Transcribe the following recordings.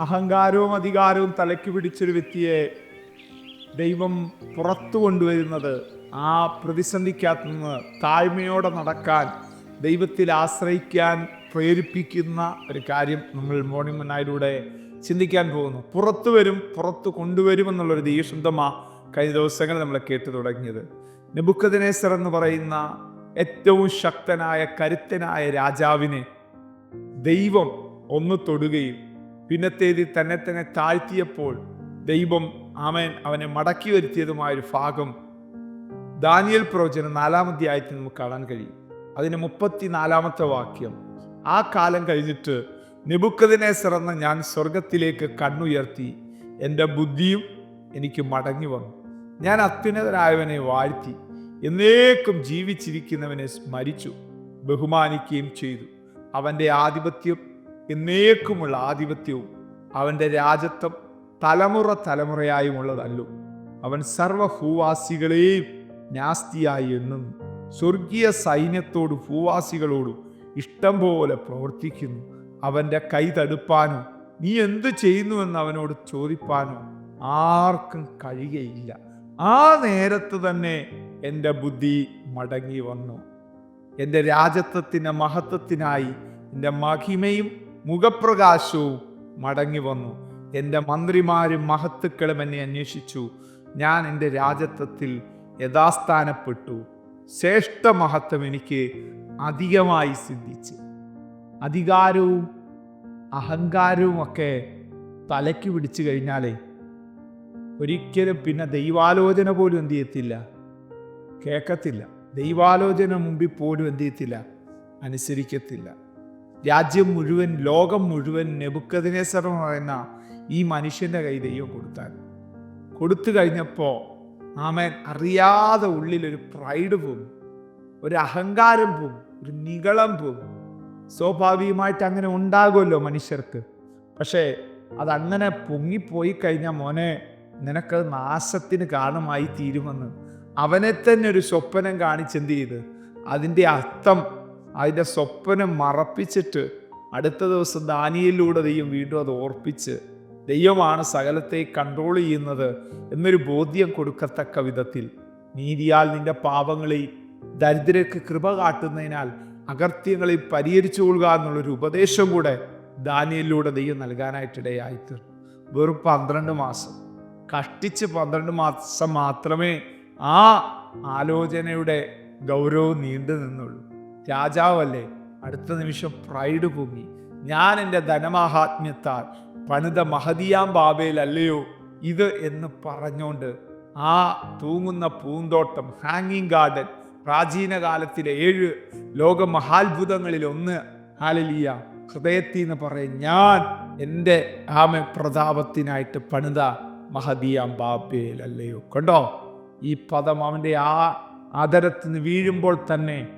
അഹങ്കാരവും അധികാരവും തലയ്ക്ക് പിടിച്ചൊരു വ്യക്തിയെ ദൈവം പുറത്തു കൊണ്ടുവരുന്നത് ആ പ്രതിസന്ധിക്കകത്ത് നിന്ന് താഴ്മയോടെ നടക്കാൻ ദൈവത്തിൽ ആശ്രയിക്കാൻ പ്രേരിപ്പിക്കുന്ന ഒരു കാര്യം നമ്മൾ മോർണിംഗ് മനായിലൂടെ ചിന്തിക്കാൻ പോകുന്നു. പുറത്തു വരും പുറത്തു കൊണ്ടുവരും കൊണ്ടുവരുമെന്നുള്ളൊരു ദൈവശബ്ദമാ കഴിഞ്ഞ ദിവസങ്ങൾ നമ്മൾ കേട്ടു തുടങ്ങിയത്. നെബുക്കദിനേസർ എന്ന് പറയുന്ന ഏറ്റവും ശക്തനായ കരുത്തനായ രാജാവിനെ ദൈവം ഒന്ന് തൊടുകയും പിന്നത്തേതിൽ തന്നെ തന്നെ താഴ്ത്തിയപ്പോൾ ദൈവം അവൻ അവനെ മടക്കി വരുത്തിയതുമായ ഒരു ഭാഗം ദാനിയൽ പ്രവചനം നാലാമത്തെ ആയത്തിൽ നമുക്ക് കാണാൻ കഴിയും. അതിന് മുപ്പത്തിനാലാമത്തെ വാക്യം. ആ കാലം കഴിഞ്ഞിട്ട് നിബുക്കതിനെ സിറന്ന് ഞാൻ സ്വർഗത്തിലേക്ക് കണ്ണുയർത്തി എന്റെ ബുദ്ധിയും എനിക്ക് മടങ്ങി വന്നു. ഞാൻ അത്യുന്നതനായവനെ വാഴ്ത്തി എന്നേക്കും ജീവിച്ചിരിക്കുന്നവനെ സ്മരിച്ചു ബഹുമാനിക്കുകയും ചെയ്തു. അവന്റെ ആധിപത്യം എന്നേക്കുമുള്ള ആധിപത്യവും അവന്റെ രാജത്വം തലമുറ തലമുറയായുമുള്ളതല്ലോ അവൻ സർവഭൂവാസികളെയും നാസ്തിയായി എന്നും സ്വർഗീയ സൈന്യത്തോടും ഭൂവാസികളോടും ഇഷ്ടം പോലെ പ്രവർത്തിക്കുന്നു. അവന്റെ കൈ തടുപ്പാനോ നീ എന്ത് ചെയ്യുന്നുവെന്ന് അവനോട് ചോദിപ്പാനോ ആർക്കും കഴിയയില്ല ആ നേരത്ത് തന്നെ എന്റെ ബുദ്ധി മടങ്ങി വന്നു. എന്റെ രാജത്വത്തിന്റെ മഹത്വത്തിനായി എന്റെ മഹിമയും മുഖപ്രകാശവും മടങ്ങി വന്നു. എന്റെ മന്ത്രിമാരും മഹത്തുക്കളും എന്നെ അന്വേഷിച്ചു. ഞാൻ എന്റെ രാജത്വത്തിൽ യഥാസ്ഥാനപ്പെട്ടു. ശ്രേഷ്ഠ മഹത്വം എനിക്ക് അധികമായി സിദ്ധിച്ചു. അധികാരവും അഹങ്കാരവും ഒക്കെ തലയ്ക്ക് പിടിച്ചു കഴിഞ്ഞാലേ ഒരിക്കലും പിന്നെ ദൈവാലോചന പോലും എന്ത് ചെയ്യത്തില്ല? കേൾക്കത്തില്ല. ദൈവാലോചന മുമ്പിൽ പോലും എന്ത് ചെയ്യത്തില്ല? അനുസരിക്കത്തില്ല. രാജ്യം മുഴുവൻ ലോകം മുഴുവൻ നെബുക്കതിനേസർ എന്ന് ഈ മനുഷ്യന്റെ കൈ ദൈവം കൊടുത്താൽ. കൊടുത്തു കഴിഞ്ഞപ്പോൾ ആമൻ അറിയാതെ ഉള്ളിലൊരു പ്രൈഡ് പോകും ഒരു അഹങ്കാരം പോകും ഒരു നികളം പോകും സ്വാഭാവികമായിട്ട് അങ്ങനെ ഉണ്ടാകുമല്ലോ മനുഷ്യർക്ക്. പക്ഷേ അതങ്ങനെ പൊങ്ങിപ്പോയി കഴിഞ്ഞാൽ മോനെ നിനക്കത് നാശത്തിന് കാരണമായി തീരുമെന്ന്. അവനെ തന്നെ ഒരു സ്വപ്നം കാണിച്ചെന്ത് ചെയ്ത്? അതിന്റെ അർത്ഥം അതിന്റെ സ്വപ്നം മറപ്പിച്ചിട്ട് അടുത്ത ദിവസം ദാനിയയിലൂടെ ദൈവം വീണ്ടും അത് ഓർപ്പിച്ച് ദൈവമാണ് സകലത്തെ കൺട്രോൾ ചെയ്യുന്നത് എന്നൊരു ബോധ്യം കൊടുക്കത്തക്ക വിധത്തിൽ. നീതിയാൽ നിന്റെ പാപങ്ങളെ ദരിദ്രർക്ക് കൃപ കാട്ടുന്നതിനാൽ അകർത്യങ്ങളെ പരിഹരിച്ചു കൊള്ളുക എന്നുള്ളൊരു ഉപദേശം കൂടെ ദാനിയലിലൂടെ ദൈവം നൽകാനായിട്ടിടയായിത്തീർ വെറും പന്ത്രണ്ട് മാസം. കഷ്ടിച്ച് പന്ത്രണ്ട് മാസം മാത്രമേ ആ ആലോചനയുടെ ഗൗരവം നീണ്ടു നിന്നുള്ളൂ രാജാവല്ലേ അടുത്ത നിമിഷം പ്രൈഡ് പൊങ്ങി ഞാൻ എന്റെ ധനമാഹാത്മ്യത്താൽ പണിത മഹതിയാം ബാബയിലല്ലയോ ഇത് എന്ന് പറഞ്ഞുകൊണ്ട് ആ തൂങ്ങുന്ന പൂന്തോട്ടം ഹാങ്ങിങ് ഗാർഡൻ പ്രാചീന കാലത്തിലെ ഏഴ് ലോക മഹാത്ഭുതങ്ങളിൽ ഒന്ന്. ഹാലലിയ ഹൃദയത്തിൽ നിന്ന് പറയും ഞാൻ എന്റെ ആമ പ്രതാപത്തിനായിട്ട് പണിത മഹദിയാം ബാബയിലല്ലയോ കണ്ടോ? ഈ പദം അവന്റെ ആ ആദരത്തിന് വീഴുമ്പോൾ തന്നെ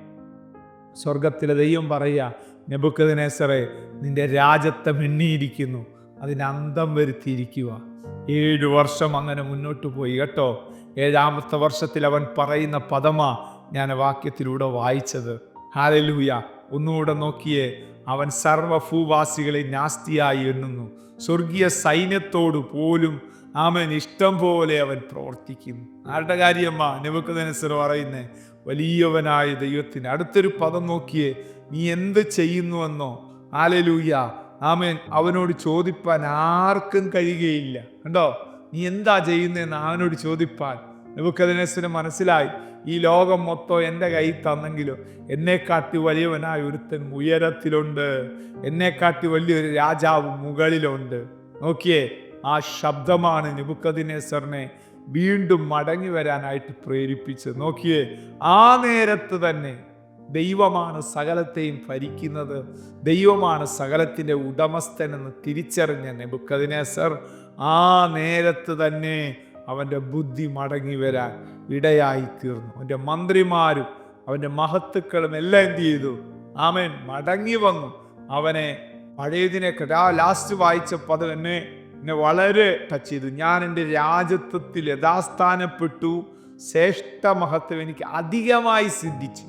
സ്വർഗത്തിലെ ദൈവം പറയുക നെബുക്കതിനേസറെ നിന്റെ രാജ്യത്തെ എണ്ണിയിരിക്കുന്നു അതിന് അന്തം വരുത്തിയിരിക്കുക. ഏഴു വർഷം അങ്ങനെ മുന്നോട്ട് പോയി കേട്ടോ. ഏഴാമത്തെ വർഷത്തിൽ അവൻ പറയുന്ന പദമാ ഞാൻ വാക്യത്തിലൂടെ വായിച്ചത്. ഹാലലൂയ ഒന്നുകൂടെ നോക്കിയേ. അവൻ സർവഭൂവാസികളെ നാസ്തിയായി എണ്ണുന്നു. സ്വർഗീയ സൈന്യത്തോട് പോലും അവൻ ഇഷ്ടം പോലെ അവൻ പ്രവർത്തിക്കും ആരുടെ കാര്യമ്മ നെബുക്കതനുസർ പറയുന്നേ? വലിയവനായ ദൈവത്തിന് അടുത്തൊരു പദം നോക്കിയേ നീ എന്ത് ചെയ്യുന്നുവെന്നോ? ആലലൂയ ആമേൻ. അവനോട് ചോദിപ്പാൻ ആർക്കും കഴിയുകയില്ല. കണ്ടോ? നീ എന്താ ചെയ്യുന്നതെന്ന് അവനോട് ചോദിപ്പാൻ. നെബുക്കതനസിന് മനസ്സിലായി. ഈ ലോകം മൊത്തം എന്റെ കയ്യിൽ തന്നെങ്കിലും എന്നെക്കാട്ടി വലിയവനായ ഒരുത്തൻ ഉയരത്തിലുണ്ട്. എന്നെക്കാട്ടി വലിയൊരു രാജാവ് മുകളിലുണ്ട്. നോക്കിയേ ആ ശബ്ദമാണ് നെബുക്കദിനേസറിനെ വീണ്ടും മടങ്ങി വരാനായിട്ട് പ്രേരിപ്പിച്ച് നോക്കിയേ ആ നേരത്ത് തന്നെ ദൈവമാണ് സകലത്തെയും ഭരിക്കുന്നത്. ദൈവമാണ് സകലത്തിന്റെ ഉടമസ്ഥനെന്ന് തിരിച്ചറിഞ്ഞ നെബുക്കദിനേസർ ആ നേരത്ത് തന്നെ അവന്റെ ബുദ്ധി മടങ്ങി വരാൻ ഇടയായി തീർന്നു. അവന്റെ മന്ത്രിമാരും അവന്റെ മഹത്തുക്കളും എല്ലാം എന്ത് ചെയ്തു? ആമൻ. മടങ്ങി വന്നു. അവനെ പഴയതിനെ ലാസ്റ്റ് വായിച്ചപ്പോൾ അത് എന്നെ എന്നെ വളരെ ടച്ച് ചെയ്തു. ഞാൻ എന്റെ രാജ്യത്വത്തിൽ യഥാസ്ഥാനപ്പെട്ടു. ശ്രേഷ്ഠ മഹത്വം എനിക്ക് അധികമായി സിദ്ധിച്ചു.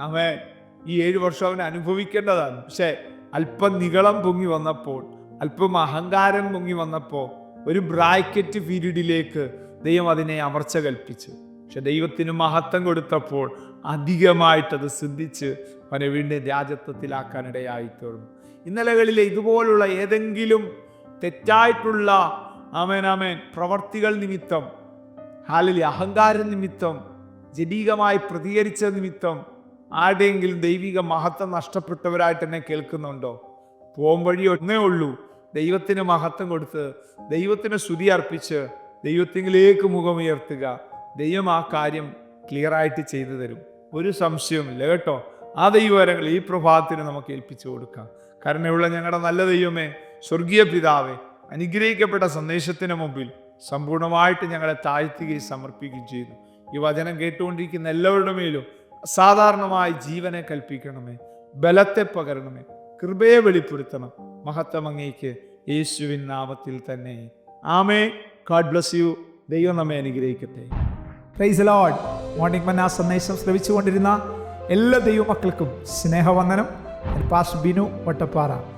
അവൻ ഈ ഏഴ് വർഷം അവൻ അനുഭവിക്കേണ്ടതാണ്. പക്ഷേ അല്പം നികളം പൊങ്ങി വന്നപ്പോൾ അല്പം അഹങ്കാരം പൊങ്ങി വന്നപ്പോൾ ഒരു ബ്രാക്കറ്റ് പീരീഡിലേക്ക് ദൈവം അതിനെ അമർച്ച കൽപ്പിച്ചു. പക്ഷെ ദൈവത്തിന് മഹത്വം കൊടുത്തപ്പോൾ അധികമായിട്ടത് സിദ്ധിച്ച് അവനെ വീണ്ടും രാജത്വത്തിലാക്കാനിടയായി തീർന്നു ഇന്നലകളിലെ ഇതുപോലുള്ള ഏതെങ്കിലും തെറ്റായിട്ടുള്ള ആമേൻ ആമേൻ. പ്രവർത്തികൾ നിമിത്തം ഹാലിലെ അഹങ്കാര നിമിത്തം ജനീകമായി പ്രതികരിച്ച നിമിത്തം ആരുടെയെങ്കിലും ദൈവിക മഹത്വം നഷ്ടപ്പെട്ടവരായിട്ട് എന്നെ കേൾക്കുന്നുണ്ടോ? പോം വഴി ഒന്നേ ഉള്ളൂ. ദൈവത്തിന് മഹത്വം കൊടുത്ത് ദൈവത്തിന് സ്തുതി അർപ്പിച്ച് ദൈവത്തിങ്കിലേക്ക് മുഖമുയർത്തുക. ദൈവം ആ കാര്യം ക്ലിയർ ആയിട്ട് ചെയ്തു തരും. ഒരു സംശയവുമില്ല കേട്ടോ. ആ ദൈവവരങ്ങൾ ഈ പ്രഭാതത്തിന് നമുക്ക് ഏൽപ്പിച്ചു കൊടുക്കാം. കരുണയുള്ള ഞങ്ങളുടെ നല്ല ദൈവമേ സ്വർഗീയ പിതാവെ അനുഗ്രഹിക്കപ്പെട്ട സന്ദേശത്തിന് മുമ്പിൽ സമ്പൂർണമായിട്ട് ഞങ്ങളെ താഴ്ത്തുകയും സമർപ്പിക്കുകയും ചെയ്യുന്നു. ഈ വചനം കേട്ടുകൊണ്ടിരിക്കുന്ന എല്ലാവരുടെ മേലും അസാധാരണമായ ജീവനെ കൽപ്പിക്കണമേ ബലത്തെ പകരണമേ കൃപയെ വെളിപ്പെടുത്തണം. മഹത്വം യേശുവിൻ നാമത്തിൽ തന്നെ. ആമേ ഗാഡ് ബ്ലസ് യു ദൈവം നമ്മെ അനുഗ്രഹിക്കട്ടെ. പ്രൈസ് ലോഡ് മോർണിംഗ് മന്ന സന്ദേശം ശ്രവിച്ചുകൊണ്ടിരുന്ന എല്ലാ ദൈവമക്കൾക്കും സ്നേഹവന്ദനം. പാസ് ബിനു വട്ടപ്പാറ.